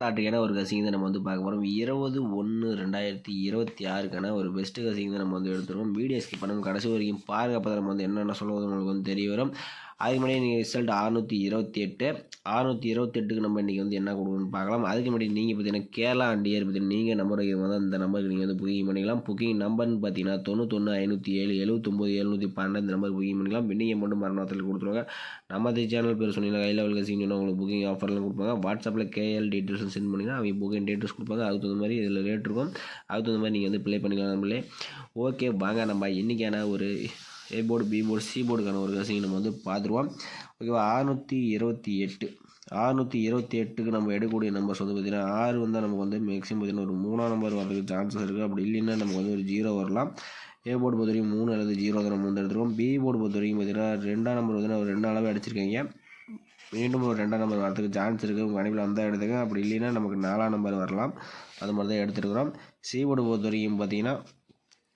லாட்ரிக்கான ஒரு கசிங் தான் நம்ம வந்து பார்க்க போகிறோம் இருபது ஒன்று ரெண்டாயிரத்தி இருபத்தி ஆறுக்கான ஒரு பெஸ்ட்டு கசிங் தான் நம்ம வந்து எடுத்துருக்கோம் வீடியோ ஸ்கிப் பண்ணணும் கடைசி வரைக்கும் பாருங்க. அப்போ நம்ம வந்து என்னென்ன சொல்லுவது உங்களுக்கு வந்து தெரிய வரும். அதுக்கு முன்னாடி நீங்கள் ரிசல்ட் அறுநூற்றி இருபத்தி எட்டு அறுநூற்றி இருபத்தெட்டுக்கு நம்ம இன்றைக்கி வந்து என்ன கொடுக்கணும்னு பார்க்கலாம். அதுக்கு முன்னாடி நீங்கள் பார்த்தீங்கன்னா கேரளா அண்டியர் பார்த்தீங்கன்னா நீங்கள் நம்பர் வைக்கிறவங்க அந்த நம்பருக்கு நீங்கள் வந்து புக்கிங் பண்ணிக்கலாம். புக்கிங் நம்பர்னு பார்த்தீங்கன்னா தொண்ணூத்தொன்று ஐநூற்றி ஏழு எழுபத்தொம்போது எழுநூற்றி பன்னெண்டு இந்த நம்பர் புக்கிங் பண்ணிக்கலாம். பெண்டிங் அமௌண்ட் மரணத்தில் கொடுத்துருவாங்க. நம்ம அந்த சேனல் பேர் சொன்னீங்கன்னா கையில் லெவல் கசிங் உங்களுக்கு புக்கிங் ஆஃபர்லாம் கொடுப்பாங்க. வாட்ஸ்அப்பில் கேஎல் டீட்டெயில்ஸ் சென்ட் பண்ணிங்கன்னா அவங்க புக்கிங் டீட்டெயில்ஸ் கொடுப்பாங்க. அதுக்கு தகுந்த மாதிரி இதில் ரேட் இருக்கும். அதுக்கு தகுந்த மாதிரி நீங்கள் வந்து ப்ளே பண்ணிக்கலாம் நம்மளே ஓகே வாங்க நம்ம இன்றைக்கான ஒரு A board B board C போர்டுக்கான ஒரு கசிங் நம்ம வந்து பார்த்துருவோம். ஓகேவா அறுநூற்றி இருபத்தி எட்டு. அறுநூற்றி இருபத்தி எட்டுக்கு நம்ம எடுக்கக்கூடிய நம்பர்ஸ் வந்து பார்த்திங்கன்னா ஆறு வந்தால் நமக்கு வந்து மேக்ஸிமம் பார்த்திங்கன்னா ஒரு மூணாம் நம்பர் வரதுக்கு சான்சஸ் இருக்குது அப்படி இல்லைன்னா நமக்கு வந்து ஒரு ஜீரோ வரலாம். ஏ போர்டு பொறுத்த வரைக்கும் மூணு அல்லது ஜீரோ தான் நம்ம வந்து எடுத்துருக்கோம் பி போர்டு பொறுத்த வரைக்கும் பார்த்திங்கன்னா ரெண்டாம் நம்பர் வந்து ஒரு ரெண்டு அளவு அடிச்சிருக்கீங்க. மீண்டும் ஒரு ரெண்டாம் நம்பர் வரதுக்கு சான்ஸ் இருக்குது உங்கள் கணிப்பில் வந்தால் எடுத்துங்க அப்படி இல்லைன்னா நமக்கு நாலாம் நம்பர் வரலாம். அது மாதிரி தான் எடுத்துருக்குறோம். சி போர்டு பொறுத்த வரைக்கும் பார்த்திங்கன்னா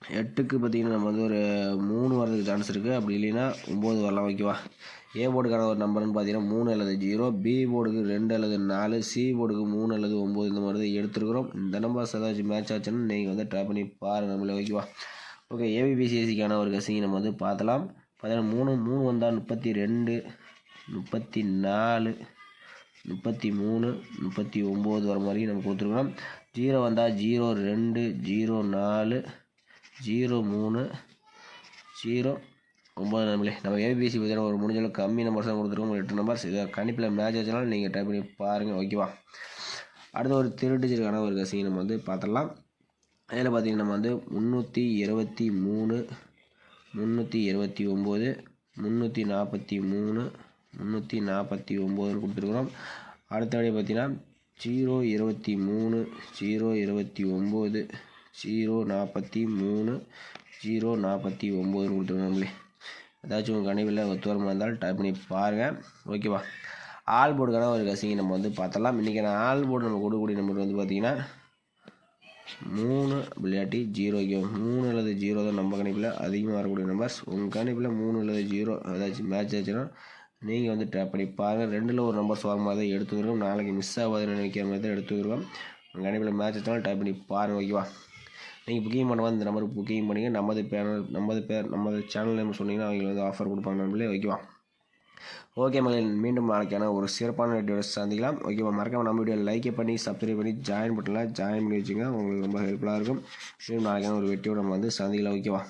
எட்டுக்கு பார்த்தீங்கன்னா நம்ம வந்து ஒரு மூணு வரதுக்கு சான்ஸ் இருக்குது அப்படி இல்லைன்னா ஒம்பது வரலாம். ஓகேவா ஏ போர்டுக்கான ஒரு நம்பர்னு பார்த்தீங்கன்னா மூணு அல்லது ஜீரோ பி போர்டுக்கு ரெண்டு அல்லது நாலு சி போர்டுக்கு மூணு அல்லது ஒம்பது இந்த மாதிரி தான் எடுத்துருக்குறோம். இந்த நம்பர்ஸ் ஏதாச்சும் மேட்ச் ஆச்சுன்னா நீங்கள் வந்து ட்ரை பண்ணி பாருங்கள் நம்மளே ஓகேவா ஓகே ஏபிபிசிஎஸ்சிக்கான ஒரு கசிங்க நம்ம வந்து பார்த்தலாம் பார்த்தீங்கன்னா மூணு மூணு வந்தால் முப்பத்தி ரெண்டு முப்பத்தி நாலு முப்பத்தி மூணு முப்பத்தி ஒம்பது வர மாதிரி நம்ம கொடுத்துருக்குறோம். ஜீரோ வந்தால் ஜீரோ ரெண்டு ஜீரோ நாலு ஜீரோ மூணு ஜீரோ ஒம்பது நம்பளே நம்ம ஏபிசி பார்த்தீங்கன்னா ஒரு முடிஞ்ச அளவுக்கு கம்மி நம்பர்ஸ் தான் கொடுத்துருக்கோம். ஒரு எட்டு நம்பர்ஸ் இதை கணிப்பில் மேட்ச் ஆச்சுனாலும் நீங்கள் டைப் பண்ணி பாருங்கள் ஓகேவா அடுத்து ஒரு திருடிச்சிருக்கான ஒரு கசிங்க நம்ம வந்து பார்த்துடலாம். அதில் பார்த்தீங்கன்னா நம்ம வந்து முந்நூற்றி இருபத்தி மூணு முந்நூற்றி இருபத்தி ஒம்பது முந்நூற்றி நாற்பத்தி மூணு முந்நூற்றி நாற்பத்தி ஒம்போதுன்னு கொடுத்துருக்குறோம். அடுத்தபடி பார்த்தீங்கன்னா ஜீரோ இருபத்தி மூணு ஜீரோ இருபத்தி ஒம்பது ஜீரோ நாற்பத்தி மூணு ஜீரோ நாற்பத்தி ஒம்போதுன்னு கொடுத்துருக்கோம் நம்மளே ஏதாச்சும் உங்கள் கணிவில் ஒத்துவரமாக இருந்தாலும் டைப் பண்ணி பாருங்கள் ஓகேவா ஆல் போர்டுக்கான ஒரு கசிங்க. நம்ம வந்து பார்த்தலாம் இன்றைக்கி நான் ஆல் போர்டு நம்ம கொடுக்கக்கூடிய நம்பர் வந்து பார்த்திங்கன்னா மூணு விளையாட்டி ஜீரோ. மூணு அல்லது ஜீரோ தான் நம்ம கணிப்பில் அதிகமாக வரக்கூடிய நம்பர்ஸ் உங்கள் கணிப்பில் மூணு அல்லது ஜீரோ ஏதாச்சும் மேட்ச் ஆச்சுன்னா நீங்கள் வந்து டைப் பண்ணி பாருங்கள் ரெண்டில் ஒரு நம்பர்ஸ் வாங்க மாதிரி தான் எடுத்துக்கிறோம் நாளைக்கு மிஸ் ஆகாதுன்னு நினைக்கிற மாதிரி தான் எடுத்துக்கிறோம் உங்கள் கணிப்பில் மேட்ச் ஆச்சுனாலும் டைப் பண்ணி பாருங்கள் ஓகேவா நீங்கள் புக்கிங் பண்ணுவோம் இந்த நம்பருக்கு புக்கிங் பண்ணிங்க நமது பேனல் நமது பேர் நமது சேனல் நேம் சொன்னீங்கன்னா அவங்களுக்கு வந்து ஆஃபர் கொடுப்பாங்க நம்மளே ஓகேவா ஓகே மகளிர் மீண்டும் நாளைக்கான ஒரு சிறப்பான வீடியோ சந்திக்கலாம். ஓகேவா மறக்காமல் நம்ம வீடியோ லைக்கே பண்ணி சப்ஸ்கிரைப் பண்ணி ஜாயின் பண்ணலாம் ஜாயின் பண்ணி வச்சுங்க உங்களுக்கு ரொம்ப ஹெல்ப்ஃபுல்லாக இருக்கும். மீண்டும் நாளைக்கான ஒரு வெட்டியோட நம்ம வந்து சந்திக்கலாம். ஓகேவா